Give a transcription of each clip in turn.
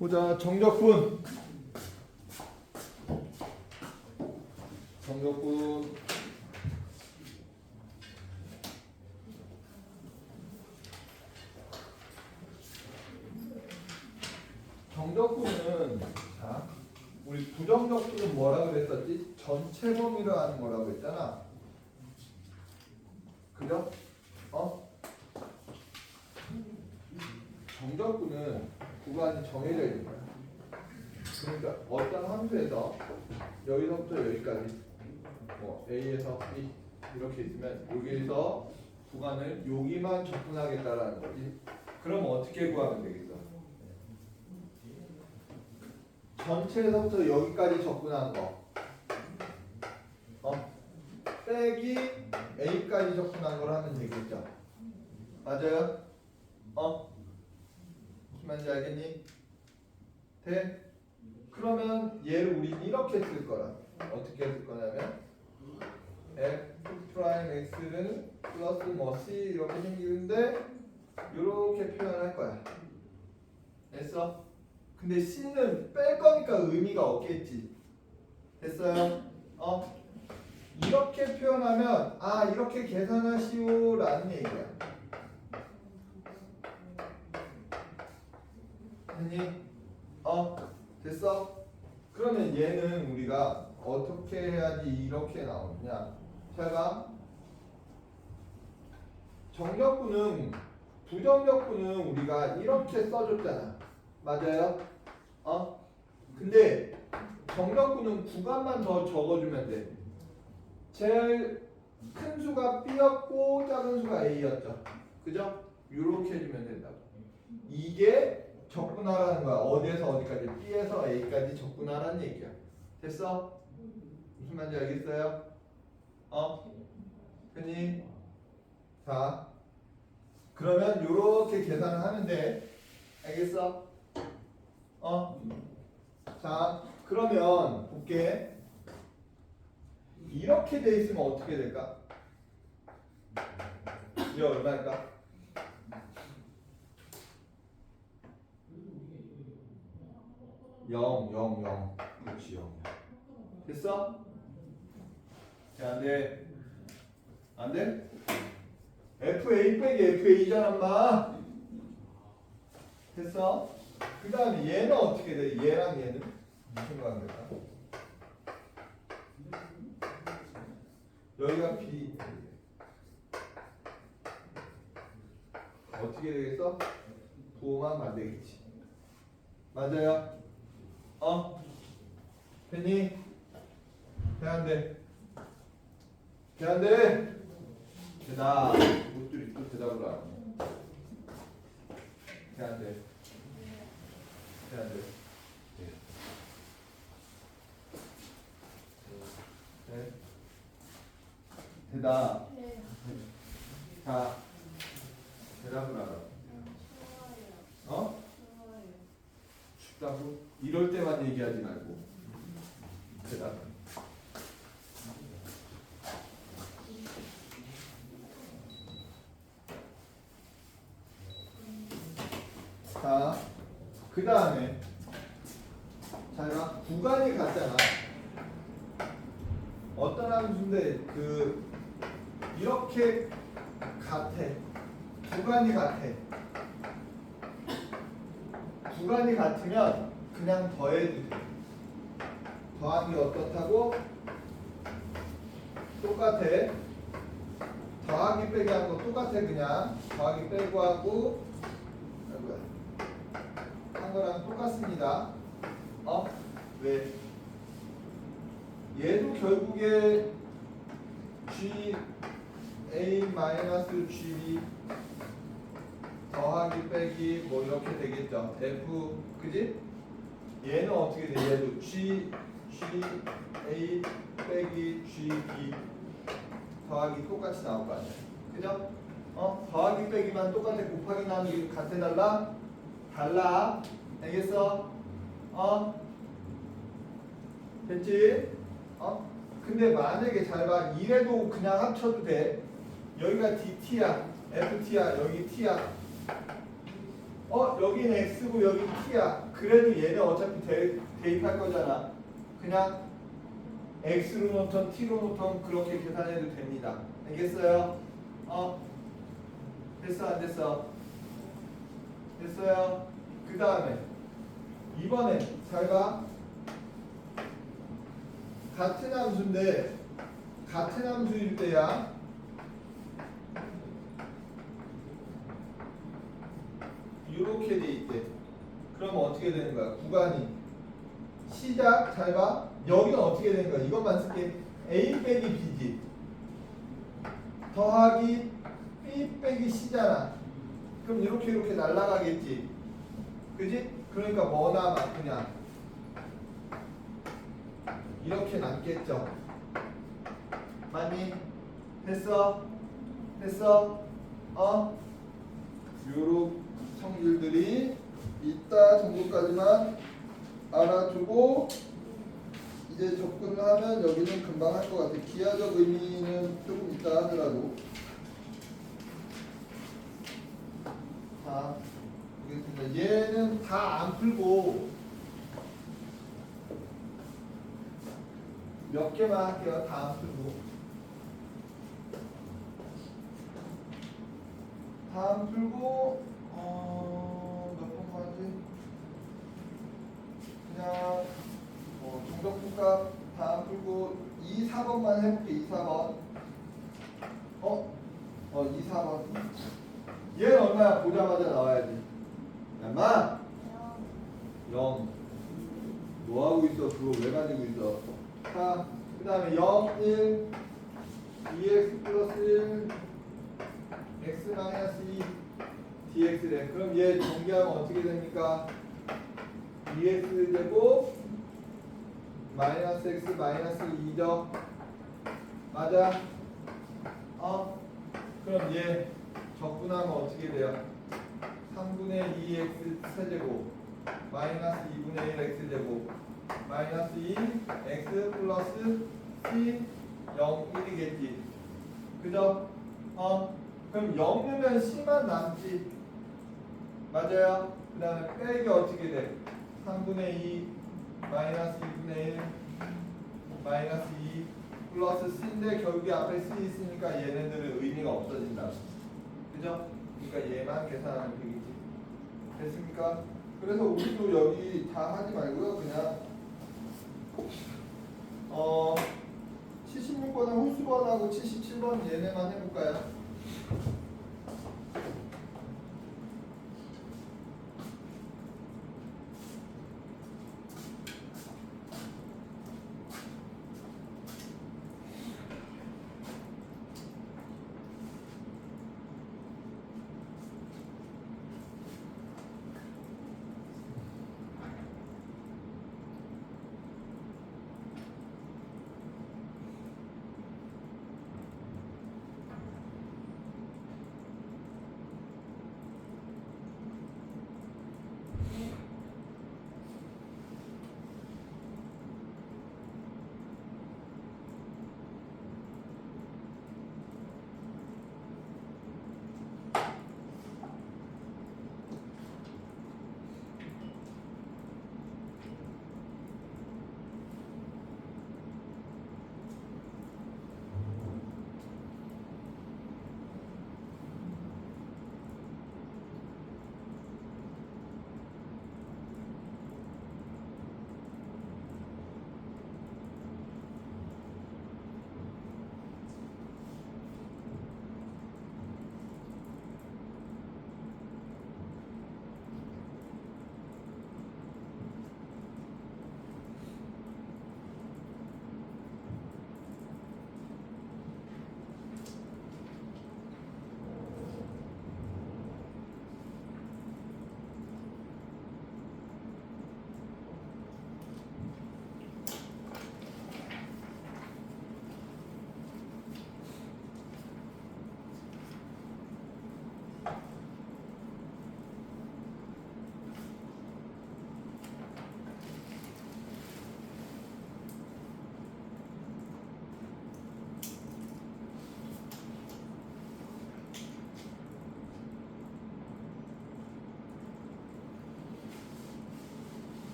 보자 정적분 정적분 정적분은 자 우리 부정적분은 뭐라 그랬었지 전체 범위로 하는 거라고 했잖아 그죠? 어? 정적분은 구간이 정해져 있는 거야. 그러니까 어떤 함수에서 여기서부터 여기까지 뭐 A에서 B 이렇게 있으면 여기에서 구간을 여기만 접근하겠다라는 거지. 그럼 어떻게 구하면 되겠어? 전체에서부터 여기까지 접근한 거. 어? 빼기 A까지 접근한 걸 하면 되겠죠. 맞아요? 어? 말인지 알겠니? 돼? 그러면 얘를 우리는 이렇게 쓸 거라. 어떻게 쓸 거냐면 f 프라임 x는 플러스 뭐 c 이렇게 생기는데 이렇게 표현할 거야. 됐어? 근데 c는 뺄 거니까 의미가 없겠지. 됐어요? 어? 이렇게 표현하면 아 이렇게 계산하시오라는 얘기야. 됐니? 어 됐어? 그러면 얘는 우리가 어떻게 해야지 이렇게 나오느냐? 제가 정적분은 부정적분은 우리가 이렇게 써줬잖아. 맞아요? 어? 근데 정적분은 구간만 더 적어주면 돼. 제일 큰 수가 B였고 작은 수가 A였죠. 그죠? 이렇게 해주면 된다고. 이게 접근하라는 거야. 어디에서 어디까지? B에서 A까지 접근하라는 얘기야. 됐어? 무슨 말인지 알겠어요? 어? 흔히 자 그러면 이렇게 계산을 돼. 알겠어? 어? 자 그러면 볼게. 이렇게 돼 있으면 어떻게 될까? 이게 얼마일까? 영, 영, 영. 그렇지, 영. 됐어? 자, 안 돼. 안 돼? FA 빼기 FA잖아, 엄마. 됐어? 그 다음에 얘는 어떻게 돼? 얘랑 얘는? 무슨 관계일까? 여기가 B. 어떻게 되겠어? 부호만 반대겠지. 맞아요? 어? 됐니? 돼안 돼? 돼안 돼? 대답. 못들이 또 대답을 안 해. 돼안 돼? 돼안 돼? 네. 대답. 네. 자, 대답을 하라. 어? 춥다고? 이럴 때만 얘기하지 말고. 자, 그 다음에 자, 봐. 구간이 같잖아. 어떤 함수인데 그 이렇게 같아. 구간이 같아. 구간이 같으면 그냥 더해도 돼. 더하기 어떻다고? 똑같아. 더하기 빼기 거 똑같아 그냥. 더하기 빼고 하고. 한 거랑 똑같습니다. 어? 왜? 얘도 결국에 G A 마이너스 G 더하기 빼기 뭐 이렇게 되겠죠. F 그지? 얘는 어떻게 돼? 얘도 G G A 빼기 G B 더하기 똑같이 나올 거 아니야. 그죠? 어? 더하기 빼기만 똑같아 곱하기 나누기 같아 달라? 달라. 알겠어? 어? 됐지? 어? 근데 만약에 잘 봐. 이래도 그냥 합쳐도 돼. 여기가 DT야. FT야. 여기 T야. 어 여긴 x고 여긴 t야. 그래도 얘는 어차피 대, 대입할 거잖아. 그냥 x로 놓던 t로 놓던 그렇게 계산해도 됩니다. 알겠어요? 어 됐어 안 됐어? 됐어요? 그 다음에 이번에 잘 봐. 같은 함수인데 같은 함수일 때야 이렇게 돼 있대. 그럼 어떻게 되는 거야? 구간이 시작 잘 봐. 여기는 어떻게 되는 거야? 이것만 쓸게. A 빼기 B지. 더하기 B 빼기 C잖아. 그럼 이렇게 이렇게 날아가겠지. 그지? 그러니까 뭐 남아 그냥 이렇게 남겠죠. 맞니? 됐어? 됐어? 어? 요런 성질들이 있다 정도까지만 알아두고 이제 접근을 하면 여기는 금방 할 것 같아. 기하적 의미는 조금 있다 하더라도. 자, 보겠습니다. 얘는 다 안 풀고 몇 개만 할게요. 다 안 풀고. 다 안 풀고 어, 그냥 어, 정적분값 다안 풀고 2, 4번만 해볼게. 2, 4번. 어? 어, 2, 4번. 얘는 얼마야? 보자마자 나와야지. 야마 0. 뭐 하고 있어? 그거 왜 가지고 있어? 자, 그 다음에 0, 1, 2x 플러스 1, x 마이너스 2, dx래. 그럼 얘 전개하면 어떻게 됩니까? Dx 되고 마이너스 x 마이너스 2죠. 맞아? 어? 그럼 얘 적분하면 어떻게 돼요? 3분의 2x 세제곱 마이너스 2분의 1 x제곱 마이너스 2 x 플러스 c 0 1이겠지 그죠? 어? 그럼 0이면 c만 남지 맞아요? 그 다음에 빼기 어떻게 돼? 3분의 2 마이너스 2분의 1 마이너스 2 플러스 c인데 결국에 앞에 c 있으니까 얘네들은 의미가 없어진다 그죠? 그러니까 얘만 계산하면 되겠지. 됐습니까? 그래서 우리도 여기 다 하지 말고요. 그냥 어 76번은 홀수번하고 77번 얘네만 해볼까요?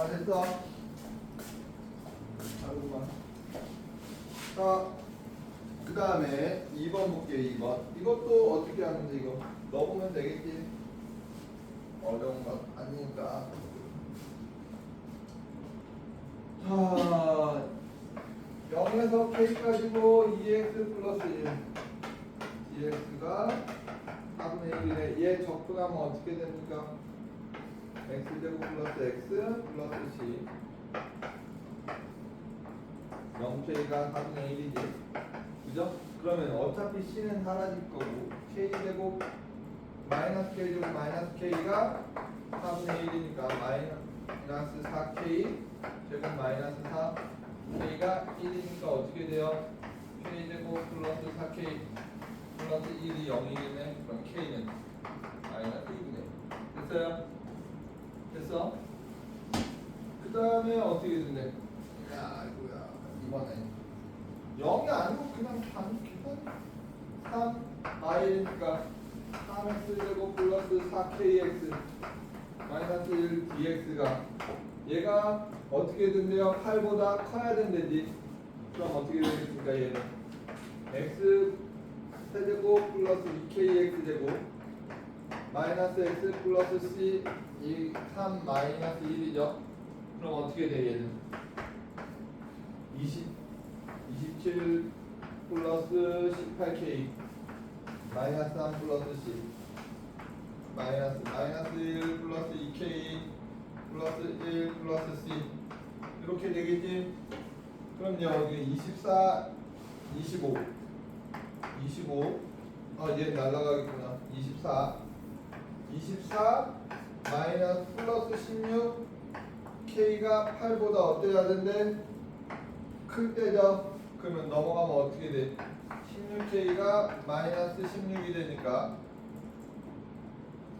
다 됐어? 아이고만. 자, 그 다음에 2번 볼게요, 2번. 이것도 어떻게 하는데, 이거? 넣어보면 되겠지? 어려운 건 아니니까. 자, 0에서 k까지고 2x 플러스 1. dx가 4분의 1이네. 얘 적분하면 어떻게 됩니까? X제곱 플러스 x 플러스 c 0k가 4분의 1이지 그죠? 그러면 어차피 c는 사라질 거고 k제곱 마이너스 k제곱 마이너스 k가 4분의 1이니까 마이너스 4k 제곱 마이너스 4 k가 1이니까 어떻게 돼요? k제곱 플러스 4k 플러스 1이 0이겠네 그럼 k는 마이너스 1이네 됐어요? 됐어? 그 다음에 어떻게 된대? 야, 이거야. 이번에 0이 아니고 그냥 단 계산 3 i니까 3x 제곱 플러스 4kx 마이너스 1 dx가 얘가 어떻게 된대요? 8보다 커야 된대지. 그럼 어떻게 되겠습니까? 얘는 x 세제곱 플러스 2kx 제곱 마이너스 x 플러스 c 이3 마이너스 1이죠. 그럼 어떻게 돼 얘는? 20 27 플러스 18k 마이너스 3 플러스 c 마이너스 마이너스 1 플러스 2k 플러스 1 플러스 c 이렇게 되겠지? 그럼 여기 24 25 25 아, 얘 날라가겠구나. 24 24 마이너스 플러스 16 K가 8보다 어때야 된대? 클 때죠? 그러면 넘어가면 어떻게 돼? 16K가 마이너스 16이 되니까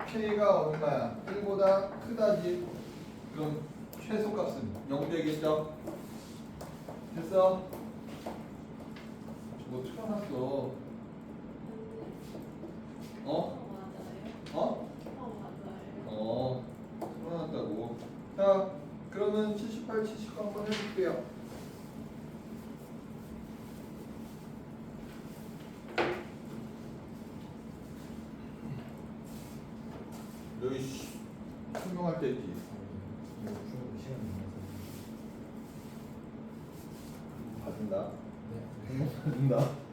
K가 얼마야? 1보다 크다지 그럼 최소값은 0 되겠죠? 됐어? 뭐 틀어놨어 어? 어? 어, 풀어놨다고. 자, 그러면 78, 79 한번 해볼게요. 여기 씨, 설명할 때 있지. 이거 푸는 시간이 받는다. 네. 받는다.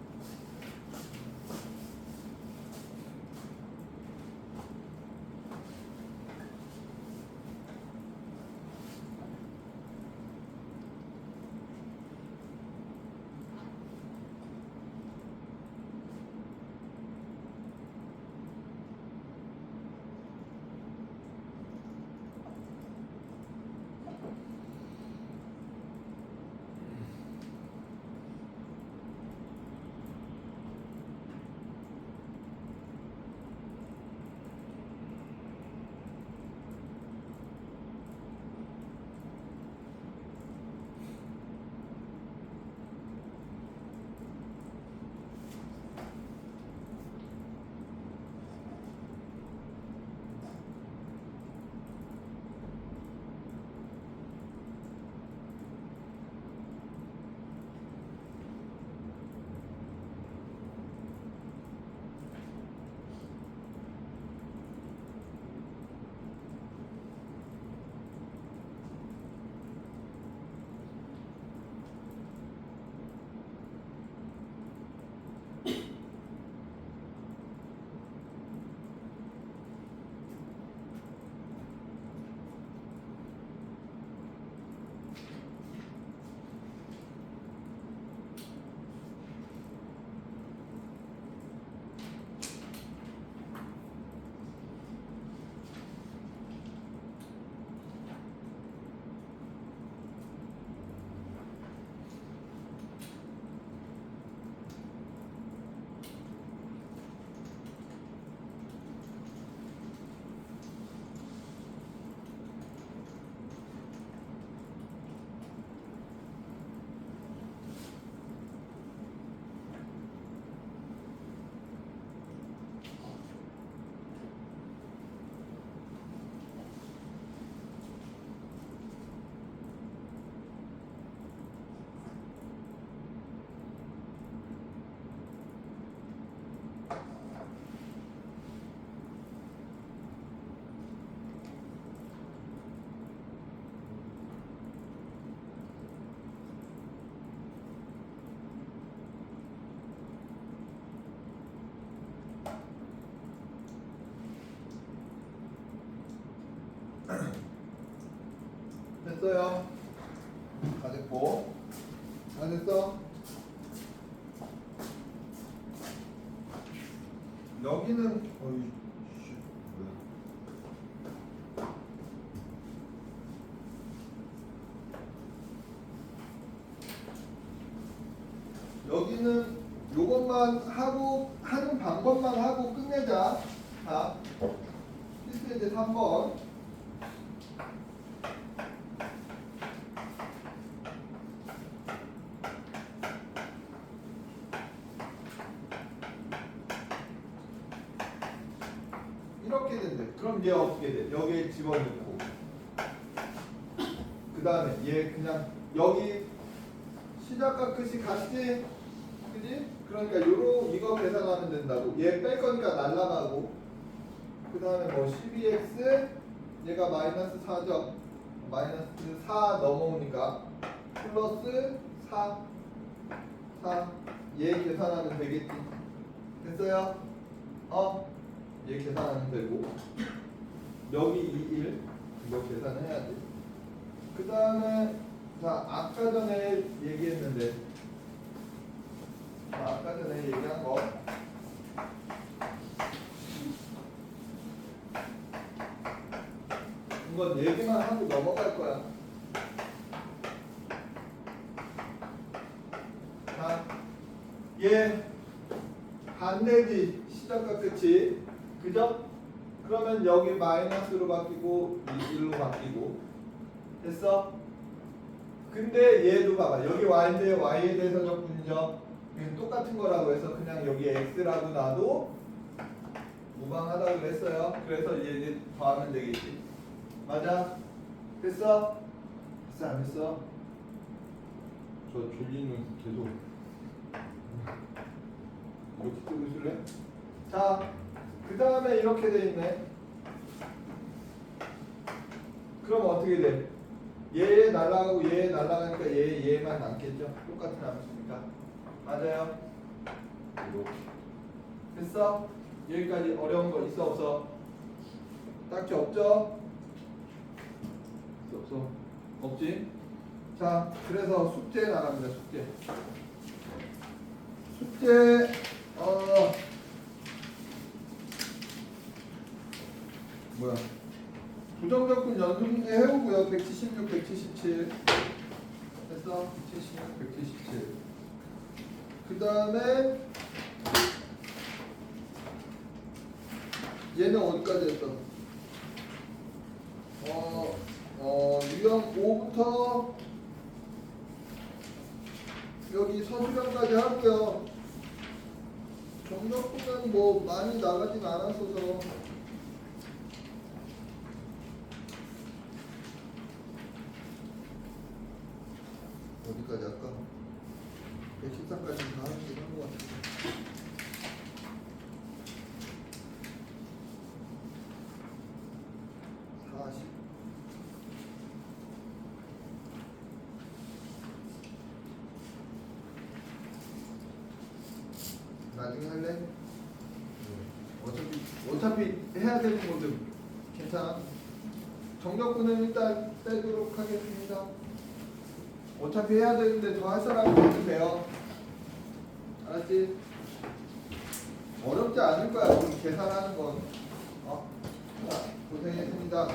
됐어요. 다 됐고. 다 됐어. 여기는 어이 이렇게 된대. 그럼 얘 어떻게 돼? 여기에 집어넣고. 그 다음에 얘 그냥 여기 시작과 끝이 같지? 그지? 그러니까 요로 이거 계산하면 된다고. 얘 뺄 거니까 날라가고. 그 다음에 뭐 12x 얘가 마이너스 4점. 마이너스 4 넘어오니까 플러스 4 4. 얘 계산하면 되겠지. 됐어요? 어? 얘 계산하면 되고. 여기 2, 1. 이거 계산해야 돼. 그 다음에 자 아까 전에 얘기했는데 자, 아까 전에 얘기한 거 이건 얘기만 하고 넘어갈 거야 자, 얘 반대지 시작과 끝이? 그러면 여기 마이너스로 바뀌고 이 1로 바뀌고 됐어? 근데 얘도 봐봐 여기 y인데 y에 대해서 적분이죠 똑같은 거라고 해서 그냥 여기 x라고 놔도 무방하다고 그랬어요 그래서 얘 이제 더하면 되겠지 맞아? 됐어? 됐어 안 됐어? 저 졸리는 계속 이렇게 뜨고 있을래? 자, 그 다음에 이렇게 돼 있네. 그럼 어떻게 돼? 얘 날아가고 얘 날아가니까 얘 얘만 남겠죠? 똑같은 함수니까. 맞아요. 됐어? 여기까지 어려운 거 있어 없어? 딱히 없죠? 있어 없어? 없지? 자, 그래서 숙제 나갑니다. 숙제. 숙제 어 뭐야? 부정적분 연습 해오고요. 176, 177 됐어? 176, 177. 그 다음에 얘는 어디까지 했어? 어, 어, 유형 5부터 여기 서술형까지 하고요. 정적분은 뭐 많이 나가진 않았어서 어디까지 할까? 114까지 다 하긴 한것. 사십 나중에 할래? 어차피 어차피 해야 되는 건데 괜찮아. 정적분은 일단 빼도록 하겠습니다. 어차피 해야 되는데 더할 있으면 돼요. 알았지? 어렵지 않을 거야. 우리 계산하는 건. 어? 자, 고생했습니다.